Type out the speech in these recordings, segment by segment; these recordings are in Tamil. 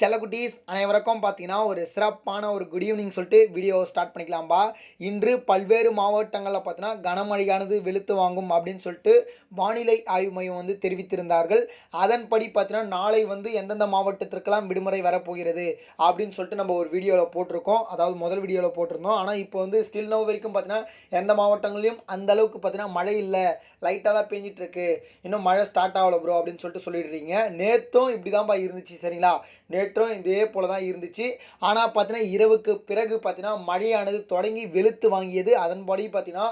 செல்லக்குட்டீஸ் அனைவருக்கும் பார்த்தீங்கன்னா ஒரு சிறப்பான ஒரு குட் ஈவினிங் சொல்லிட்டு வீடியோ ஸ்டார்ட் பண்ணிக்கலாம்பா. இன்று பல்வேறு மாவட்டங்களில் பார்த்தீங்கன்னா கனமழையானது வெளுத்து வாங்கும் அப்படின்னு சொல்லிட்டு வானிலை ஆய்வு மையம் வந்து தெரிவித்திருந்தார்கள். அதன்படி பார்த்தீங்கன்னா நாளை வந்து எந்தெந்த மாவட்டத்திற்கெல்லாம் விடுமுறை வரப்போகிறது அப்படின்னு சொல்லிட்டு நம்ம ஒரு வீடியோவில் போட்டிருக்கோம். அதாவது முதல் வீடியோவில் போட்டிருந்தோம். ஆனால் இப்போ வந்து ஸ்டில் நோ வரைக்கும் பார்த்தீங்கன்னா எந்த மாவட்டங்களையும் அந்த அளவுக்கு பார்த்தீங்கன்னா மழை இல்லை. லைட்டாக தான் பேஞ்சிட்டுருக்கு. இன்னும் மழை ஸ்டார்ட் ஆகல ப்ரோ அப்படின்னு சொல்லிட்டு சொல்லிடுறீங்க. நேற்றும் இப்படி தான்ப்பா இருந்துச்சு சரிங்களா? நேற்றும் இதே போல தான் இருந்துச்சு. ஆனால் பார்த்தீங்கன்னா இரவுக்கு பிறகு பார்த்தீங்கன்னா மழையானது தொடங்கி வெளுத்து வாங்கியது. அதன்படி பார்த்தீங்கன்னா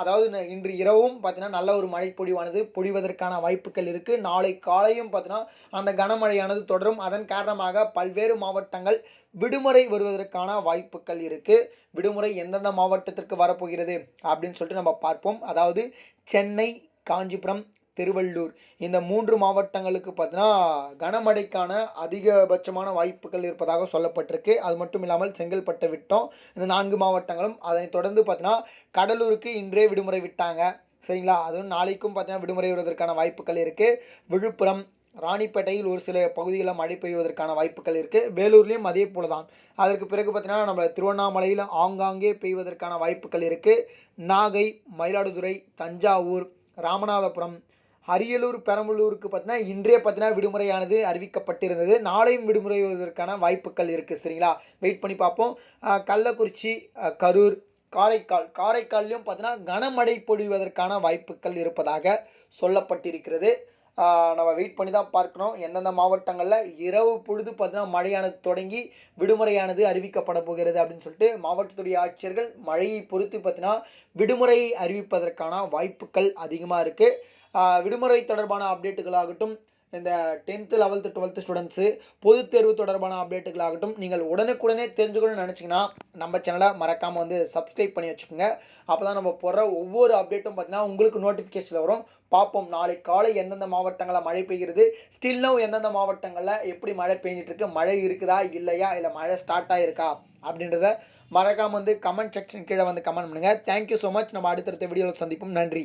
அதாவது இன்று இரவும் பார்த்தீங்கன்னா நல்ல ஒரு மழை பொழிவானது பொழிவதற்கான வாய்ப்புகள் இருக்குது நாளை காலையும் பார்த்தீங்கன்னா அந்த கனமழையானது தொடரும். அதன் காரணமாக பல்வேறு மாவட்டங்கள் விடுமுறை வருவதற்கான வாய்ப்புகள் இருக்குது விடுமுறை எந்தெந்த மாவட்டத்திற்கு வரப்போகிறது அப்படின்னு சொல்லிட்டு நம்ம பார்ப்போம். அதாவது சென்னை காஞ்சிபுரம் திருவள்ளூர். இந்த மூன்று மாவட்டங்களுக்கு பார்த்தீங்கன்னா கனமழைக்கான அதிகபட்சமான வாய்ப்புகள் இருப்பதாக சொல்லப்பட்டிருக்கு. அது மட்டும் இல்லாமல் செங்கல்பட்டை விட்டோம். இந்த நான்கு மாவட்டங்களும் அதனைத் தொடர்ந்து பார்த்தீங்கன்னா கடலூருக்கு இன்றே விடுமுறை விட்டாங்க. சரிங்களா? அதுவும் நாளைக்கும் பார்த்தீங்கன்னா விடுமுறை வருவதற்கான வாய்ப்புகள் இருக்குது விழுப்புரம் ராணிப்பேட்டையில் ஒரு சில பகுதிகளில் மழை பெய்வதற்கான வாய்ப்புகள் இருக்குது வேலூர்லேயும் அதே போல தான் அதற்கு பிறகு பார்த்தீங்கன்னா நம்ம திருவண்ணாமலையில் ஆங்காங்கே பெய்வதற்கான வாய்ப்புகள் இருக்குது நாகை மயிலாடுதுறை தஞ்சாவூர் ராமநாதபுரம் அரியலூர் பெரம்பலூருக்கு பார்த்தீங்கன்னா இன்றே பார்த்தீங்கன்னா விடுமுறையானது அறிவிக்கப்பட்டிருந்தது. நாளையும் விடுமுறை வருவதற்கான வாய்ப்புகள் இருக்குது சரிங்களா? வெயிட் பண்ணி பார்ப்போம். கள்ளக்குறிச்சி கரூர் காரைக்கால் காரைக்கால்லையும் பார்த்தீங்கன்னா கனமழை பொழிவதற்கான வாய்ப்புகள் இருப்பதாக சொல்லப்பட்டிருக்கிறது. நம்ம வெயிட் பண்ணி தான் பார்க்கணும். எந்தெந்த மாவட்டங்களில் இரவு பொழுது பார்த்தீங்கன்னா மழையானது தொடங்கி விடுமுறையானது அறிவிக்கப்பட போகிறது அப்படின்னு சொல்லிட்டு மாவட்டத்துடைய ஆட்சியர்கள் மழையை பொறுத்து பார்த்தீங்கன்னா விடுமுறையை அறிவிப்பதற்கான வாய்ப்புகள் அதிகமாக இருக்குது விடுமுறை தொடர்பான அப்டேட்டுகளாகட்டும் இந்த டென்த்து லெவல்த்து டுவெல்த்து ஸ்டூடெண்ட்ஸு பொதுத் தேர்வு தொடர்பான அப்டேட்டுகளாகட்டும் நீங்கள் உடனுக்குடனே தெரிஞ்சுக்கணும்னு நினச்சிங்கன்னா நம்ம சேனலை மறக்காமல் வந்து சப்ஸ்கிரைப் பண்ணி வச்சுக்கோங்க. அப்போ தான் நம்ம போடுற ஒவ்வொரு அப்டேட்டும் பார்த்தீங்கன்னா உங்களுக்கு நோட்டிஃபிகேஷனில் வரும். பார்ப்போம் நாளை காலை எந்தெந்த மாவட்டங்களில் மழை பெய்கிறது ஸ்டில் எந்தெந்த மாவட்டங்களில் எப்படி மழை பெஞ்சிட்ருக்கு? மழை இருக்குதா இல்லையா இல்லை மழை ஸ்டார்ட் ஆகிருக்கா அப்படின்றத மறக்காமல் வந்து கமெண்ட் செக்ஷன் கீழே வந்து கமெண்ட் பண்ணுங்கள் தேங்க்யூ ஸோ மச் நம்ம அடுத்தடுத்த வீடியோவில் சந்திப்போம். நன்றி.